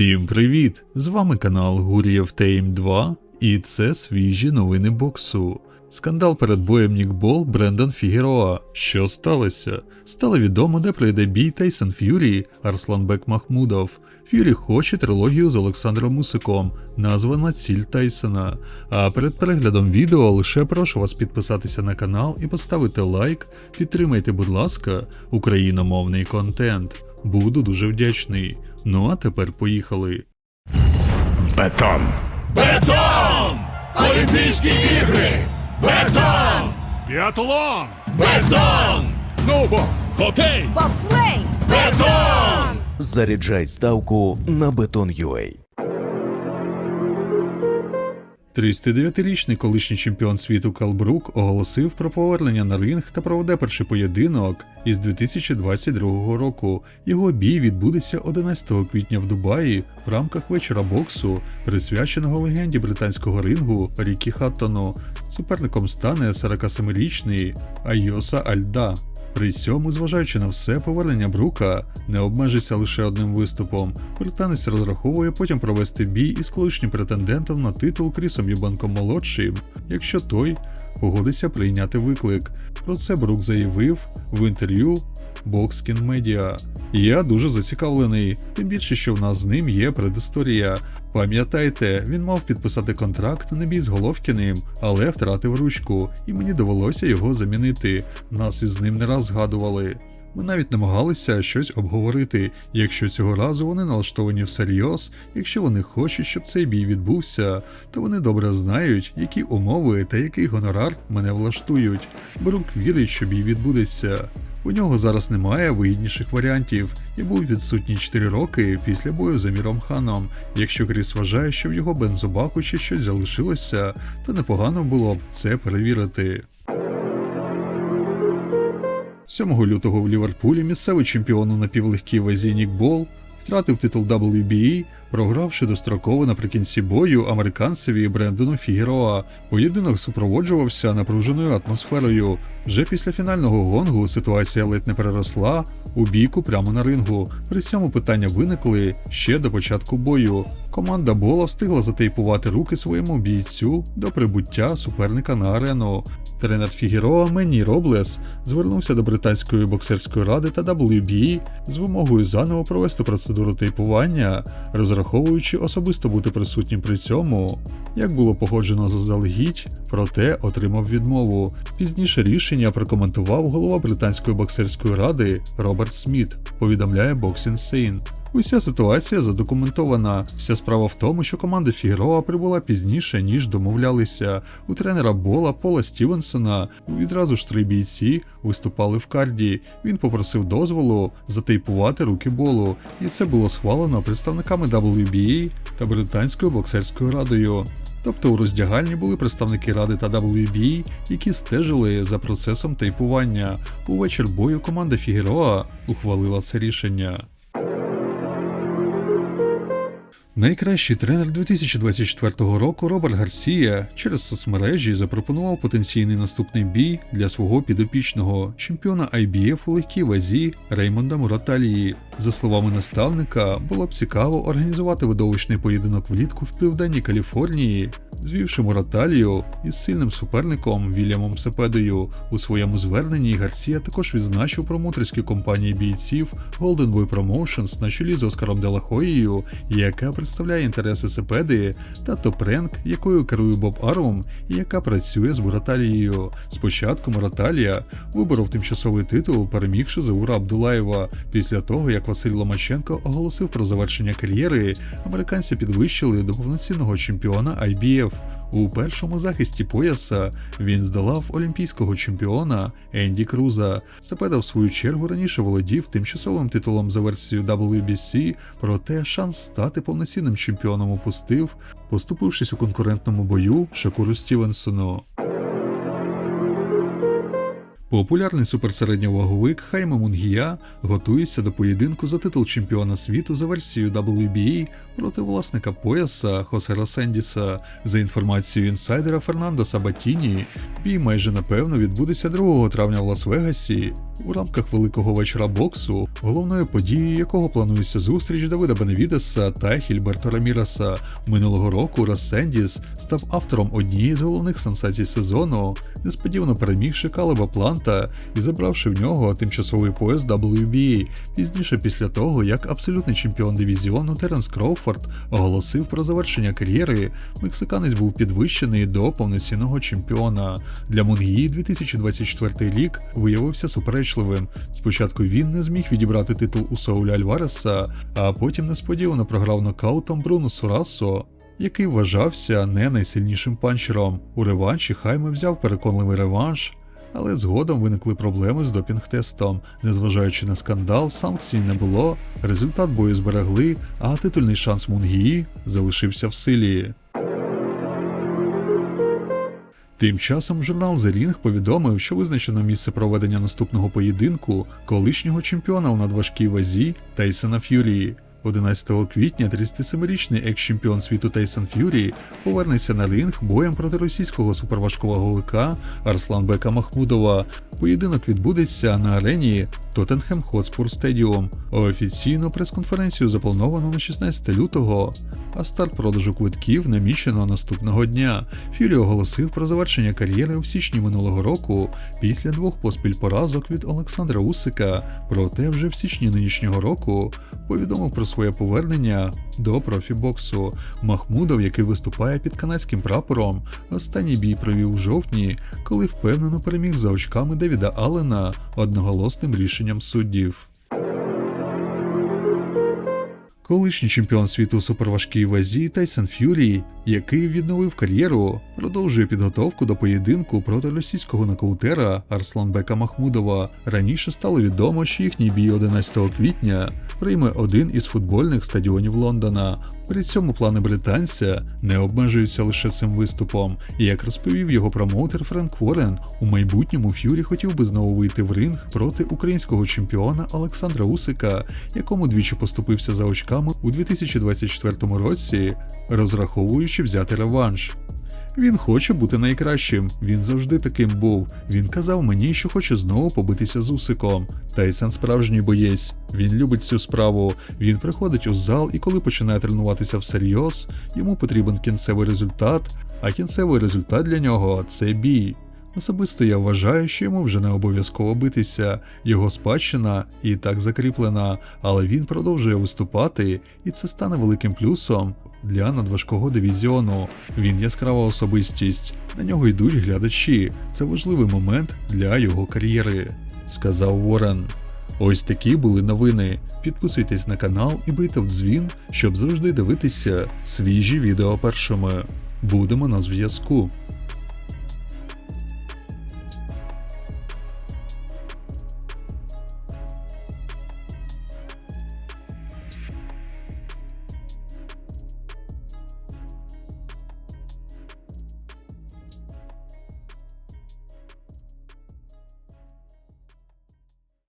Всім привіт! З вами канал Гурієв Тейм 2 і це свіжі новини боксу. Скандал перед боєм Нік Бол Брендон Фігероа. Що сталося? Стало відомо, де пройде бій Тайсон Ф'юрі Арсланбек Махмудов. Ф'юрі хоче трилогію з Олександром Мусиком, названа Ціль Тайсона. А перед переглядом відео лише прошу вас підписатися на канал і поставити лайк. Підтримайте, будь ласка, україномовний контент. Буду дуже вдячний. Ну а тепер поїхали. Бетон. Бетон! Олімпійські ігри! Бетон! Біатлон. Бетон! Сноубол. Хокей! Бобслей! Бетон! Заряджай ставку на Бетон.UA. 39-річний колишній чемпіон світу Калбрук оголосив про повернення на ринг та проведе перший поєдинок із 2022 року. Його бій відбудеться 11 квітня в Дубаї в рамках вечора боксу, присвяченого легенді британського рингу Рікі Хаттону. Суперником стане 47-річний Айоса Альда. При цьому, зважаючи на все, повернення Брука не обмежиться лише одним виступом. Британець розраховує потім провести бій із колишнім претендентом на титул Крісом Юбанком молодшим, якщо той погодиться прийняти виклик. Про це Брук заявив в інтерв'ю Boxkin Media. Я дуже зацікавлений, тим більше, що в нас з ним є предісторія. Пам'ятайте, він мав підписати контракт на бій з Головкіним, але втратив ручку, і мені довелося його замінити. Нас із ним не раз згадували. Ми навіть намагалися щось обговорити, якщо цього разу вони налаштовані всерйоз, якщо вони хочуть, щоб цей бій відбувся, то вони добре знають, які умови та який гонорар мене влаштують. Брук вірить, що бій відбудеться. У нього зараз немає вигідніших варіантів і був відсутній 4 роки після бою з Аміром Ханом. Якщо Кріс вважає, що в його бензобаку чи щось залишилося, то непогано було б це перевірити. 7 лютого в Ліверпулі місцевий чемпіон у напівлегкій вазі Нік Бол втратив титул WBE, програвши достроково наприкінці бою американцеві Брендону Фігероа. Поєдинок супроводжувався напруженою атмосферою. Вже після фінального гонгу ситуація ледь не переросла у бійку прямо на рингу. При цьому питання виникли ще до початку бою. Команда Бола встигла затейпувати руки своєму бійцю до прибуття суперника на арену. Тренер Фігероа Мені Роблес звернувся до британської боксерської ради та WBE з вимогою заново провести процедуру тейпування, розраховуючи особисто бути присутнім при цьому. Як було погоджено заздалегідь, проте отримав відмову. Пізніше рішення прокоментував голова британської боксерської ради Роберт Сміт, повідомляє Boxing Scene. Уся ситуація задокументована. Вся справа в тому, що команда Фігероа прибула пізніше, ніж домовлялися. У тренера Бола Пола Стівенсона відразу ж три бійці виступали в карді. Він попросив дозволу затейпувати руки болу, і це було схвалено представниками WBA та британською боксерською радою. Тобто у роздягальні були представники ради та WBA, які стежили за процесом тейпування. У вечір бою команда Фігероа ухвалила це рішення. Найкращий тренер 2024 року Роберт Гарсія через соцмережі запропонував потенційний наступний бій для свого підопічного чемпіона IBF у легкій вазі Реймонда Мураталії. За словами наставника, було б цікаво організувати видовищний поєдинок влітку в південній Каліфорнії, звівши Мураталію із сильним суперником Вільямом Сепедою. У своєму зверненні Гарсія також відзначив промоутерські компанії бійців Golden Boy Promotions на чолі з Оскаром Делахоєю, яка представляє інтереси Сепеди, та Топренк, якою керує Боб Аром і яка працює з Мураталією. Спочатку Мураталія виборов тимчасовий титул, перемігши Заура Абдулаєва. Після того, як Василь Ломаченко оголосив про завершення кар'єри, американці підвищили до повноцінного чемпіона IBF. У першому захисті пояса він здолав олімпійського чемпіона Енді Круза. Сепеда, в свою чергу, раніше володів тимчасовим титулом за версією WBC, проте шанс стати повноцінним чемпіоном упустив, поступившись у конкурентному бою Шакуру Стівенсону. Популярний суперсередньоваговик Хайме Мунгія готується до поєдинку за титул чемпіона світу за версією WBA проти власника пояса Хосера Сендіса. За інформацією інсайдера Фернандо Сабатіні, бій майже напевно відбудеться 2 травня в Лас-Вегасі у рамках великого вечора боксу, головною подією якого планується зустріч Давида Беневідеса та Хільберто Раміреса. Минулого року Рас Сендіс став автором однієї з головних сенсацій сезону, несподівано перемігши Калеба Планта і забравши в нього тимчасовий пояс WBA, пізніше після того, як абсолютний чемпіон дивізіону Теренс Кроуфорд оголосив про завершення кар'єри, мексиканець був підвищений до повноцінного чемпіона. Для Мунгії 2024 рік виявився суперечливим. Спочатку він не зміг відібрати титул у Сауля Альвареса, а потім несподівано програв нокаутом Бруно Сурасо, який вважався не найсильнішим панчером. У реванші Хайме взяв переконливий реванш. Але згодом виникли проблеми з допінг-тестом. Незважаючи на скандал, санкцій не було, результат бою зберегли, а титульний шанс Мунгії залишився в силі. Тим часом журнал The Ring повідомив, що визначено місце проведення наступного поєдинку колишнього чемпіона у надважкій вазі Тейсона Ф'юрі. 11 квітня 37-річний екс-чемпіон світу Тейсон Ф'юрі повернеться на ринг боєм проти російського суперважковаговика Арсланбека Махмудова. Поєдинок відбудеться на арені Тоттенхем Хотспур Стедіум. Офіційно прес-конференцію заплановано на 16 лютого, а старт продажу квитків намічено наступного дня. Ф'юрі оголосив про завершення кар'єри у січні минулого року після двох поспіль поразок від Олександра Усика. Проте вже в січні нинішнього року повідомив про своє повернення до профібоксу. Махмудов, який виступає під канадським прапором, останній бій провів у жовтні, коли впевнено переміг за очками Девіда Аллена одноголосним рішенням суддів. Колишній чемпіон світу суперважкій вазі Тайсон Ф'юрі, який відновив кар'єру, продовжує підготовку до поєдинку проти російського нокаутера Арсланбека Махмудова. Раніше стало відомо, що їхній бій 11 квітня прийме один із футбольних стадіонів Лондона. При цьому плани британця не обмежуються лише цим виступом. І як розповів його промоутер Френк Ворен, у майбутньому Ф'юрі хотів би знову вийти в ринг проти українського чемпіона Олександра Усика, якому двічі поступився за очками у 2024 році, розраховуючи взяти реванш. Він хоче бути найкращим. Він завжди таким був. Він казав мені, що хоче знову побитися з Усиком. Тайсон справжній боєць. Він любить цю справу. Він приходить у зал, і коли починає тренуватися всерйоз, йому потрібен кінцевий результат, а кінцевий результат для нього це бій. Особисто я вважаю, що йому вже не обов'язково битися, його спадщина і так закріплена, але він продовжує виступати, і це стане великим плюсом для надважкого дивізіону. Він яскрава особистість, на нього йдуть глядачі. Це важливий момент для його кар'єри, сказав Ворен. Ось такі були новини. Підписуйтесь на канал і бийте в дзвін, щоб завжди дивитися свіжі відео першими. Будемо на зв'язку.